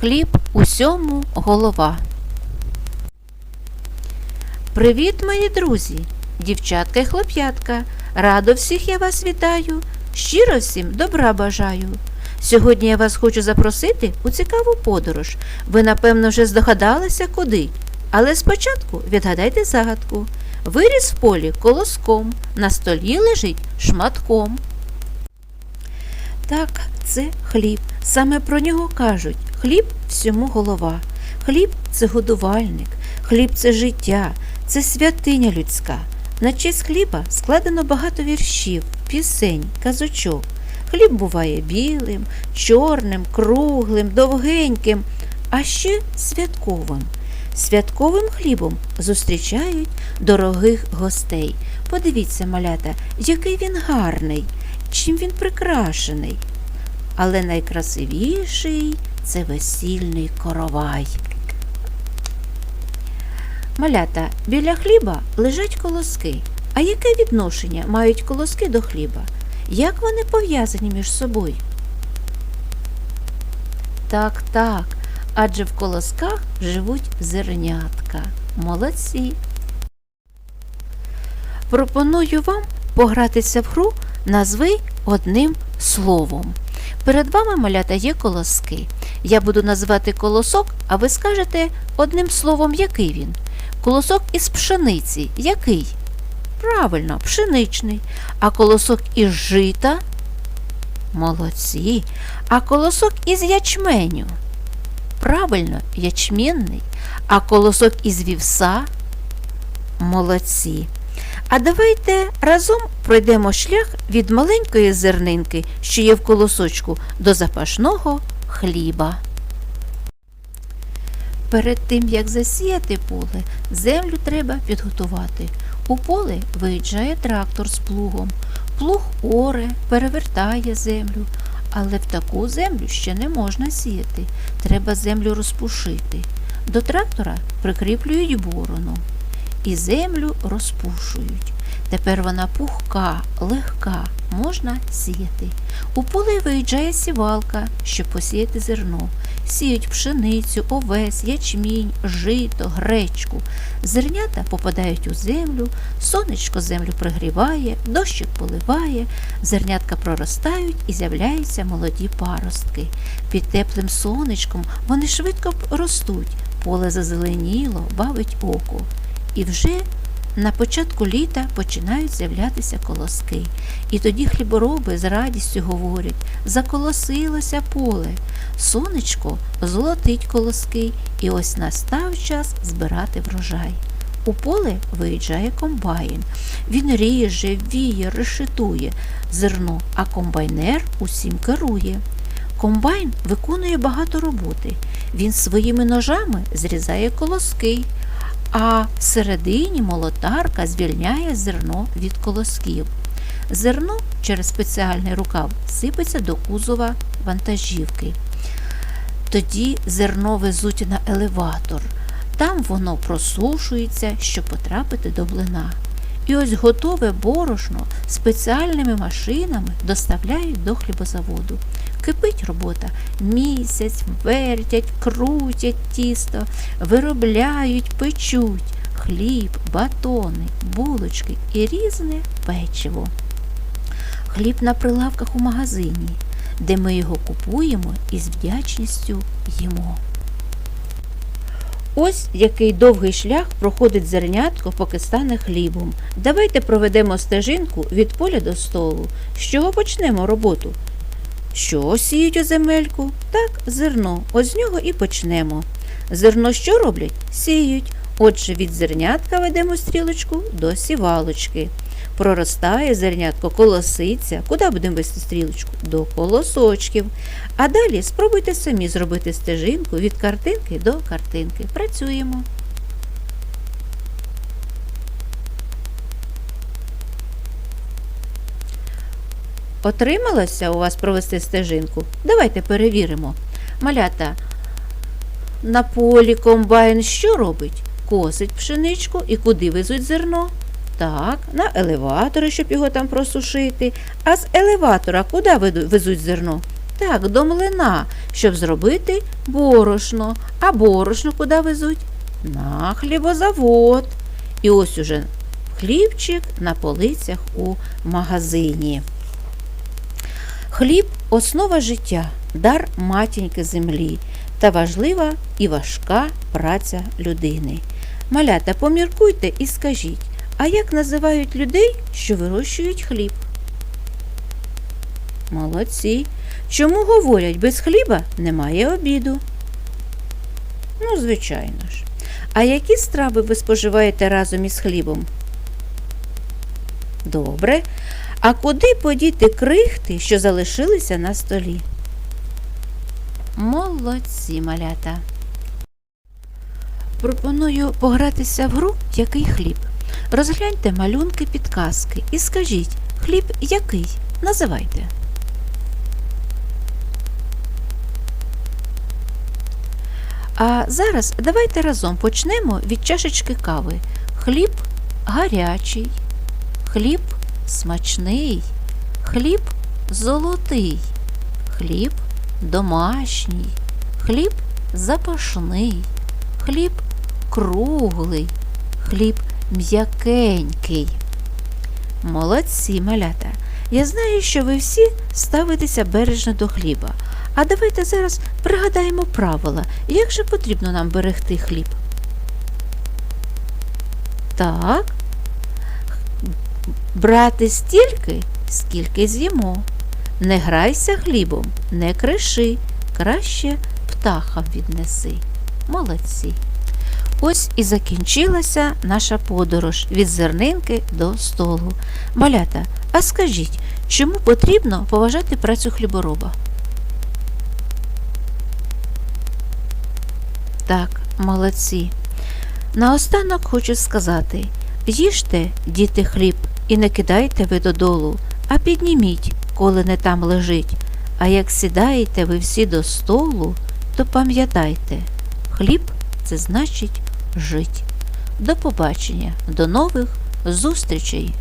Хліб усьому голова. Привіт, мої друзі, дівчатка і хлоп'ятка. Радо всіх я вас вітаю. Щиро всім добра бажаю. Сьогодні я вас хочу запросити у цікаву подорож. Ви, напевно, вже здогадалися, куди. Але спочатку відгадайте загадку. Виріс в полі колоском, на столі лежить шматком. Так, це хліб. Саме про нього кажуть хліб всьому голова. Хліб це годувальник, хліб це життя, це святиня людська. На честь хліба складено багато віршів, пісень, казочок. Хліб буває білим, чорним, круглим, довгеньким, а ще святковим. Святковим хлібом зустрічають дорогих гостей. Подивіться, малята, який він гарний, чим він прикрашений. Але найкрасивіший це весільний коровай. Малята, біля хліба лежать колоски. А яке відношення мають колоски до хліба? Як вони пов'язані між собою? Так, так, адже в колосках живуть зернятка. Молодці. Пропоную вам погратися в гру назви одним словом. Перед вами малята є колоски. Я буду називати колосок, а ви скажете одним словом, який він. Колосок із пшениці. Який? Правильно, пшеничний. А колосок із жита? Молодці. А колосок із ячменю? Правильно, ячменний. А колосок із вівса? Молодці. А давайте разом пройдемо шлях від маленької зернинки, що є в колосочку, до запашного хліба. Перед тим, як засіяти поле, землю треба підготувати. У поле виїжджає трактор з плугом. Плуг оре, перевертає землю, але в таку землю ще не можна сіяти. Треба землю розпушити. До трактора прикріплюють борону і землю розпушують. Тепер вона пухка, легка, можна сіяти. У поле виїжджає сівалка, щоб посіяти зерно. Сіють пшеницю, овес, ячмінь, жито, гречку. Зернята попадають у землю, сонечко землю пригріває, дощик поливає, зернятка проростають і з'являються молоді паростки. Під теплим сонечком вони швидко ростуть, поле зазеленіло, бавить око. І вже на початку літа починають з'являтися колоски. І тоді хлібороби з радістю говорять заколосилося поле. Сонечко золотить колоски, і ось настав час збирати врожай. У поле виїжджає комбайн. Він ріже, віє, решетує зерно, а комбайнер усім керує. Комбайн виконує багато роботи. Він своїми ножами зрізає колоски, а всередині молотарка звільняє зерно від колосків. Зерно через спеціальний рукав сипеться до кузова вантажівки. Тоді зерно везуть на елеватор. Там воно просушується, щоб потрапити до блина. І ось готове борошно спеціальними машинами доставляють до хлібозаводу. Кипить робота. Місяць вертять, крутять тісто, виробляють, печуть хліб, батони, булочки і різне печиво. Хліб на прилавках у магазині, де ми його купуємо і з вдячністю їмо. Ось який довгий шлях проходить зернятко, поки стане хлібом. Давайте проведемо стежинку від поля до столу. З чого почнемо роботу? Що сіють у земельку? Так, зерно. Ось з нього і почнемо. Зерно що роблять? Сіють. Отже, від зернятка ведемо стрілочку до сівалочки. Проростає зернятко, колоситься. Куди будемо вести стрілочку? До колосочків. А далі спробуйте самі зробити стежинку від картинки до картинки. Працюємо. Отрималося у вас провести стежинку? Давайте перевіримо. Малята, на полі комбайн що робить? Косить пшеничку і куди везуть зерно? Так, на елеватори, щоб його там просушити. А з елеватора куди везуть зерно? Так, до млина, щоб зробити борошно. А борошно куди везуть? На хлібозавод. І ось уже хлібчик на полицях у магазині. Хліб основа життя, дар матіньки землі та важлива і важка праця людини. Малята, поміркуйте і скажіть, а як називають людей, що вирощують хліб? Молодці. Чому говорять, без хліба немає обіду? Ну, звичайно ж. А які страви ви споживаєте разом із хлібом? Добре. А куди подіти крихти, що залишилися на столі? Молодці, малята. Пропоную погратися в гру Який хліб. Розгляньте малюнки підказки і скажіть, хліб який? Називайте. А зараз давайте разом почнемо від чашечки кави. Хліб гарячий, хліб смачний, хліб золотий, хліб домашній, хліб запашний, хліб круглий, хліб м'якенький. Молодці, малята. Я знаю, що ви всі ставитеся бережно до хліба. А давайте зараз пригадаємо правила, як же потрібно нам берегти хліб. Так. Брати стільки, скільки з'їмо. Не грайся хлібом, не криши, краще птахам віднеси. Молодці. Ось і закінчилася наша подорож від зернинки до столу. Малята, а скажіть, чому потрібно поважати працю хлібороба? Так, молодці. Наостанок хочу сказати: їжте, діти, хліб, і не кидайте ви додолу, а підніміть, коли не там лежить. А як сідаєте ви всі до столу, то пам'ятайте, хліб це значить жить. До побачення, до нових зустрічей!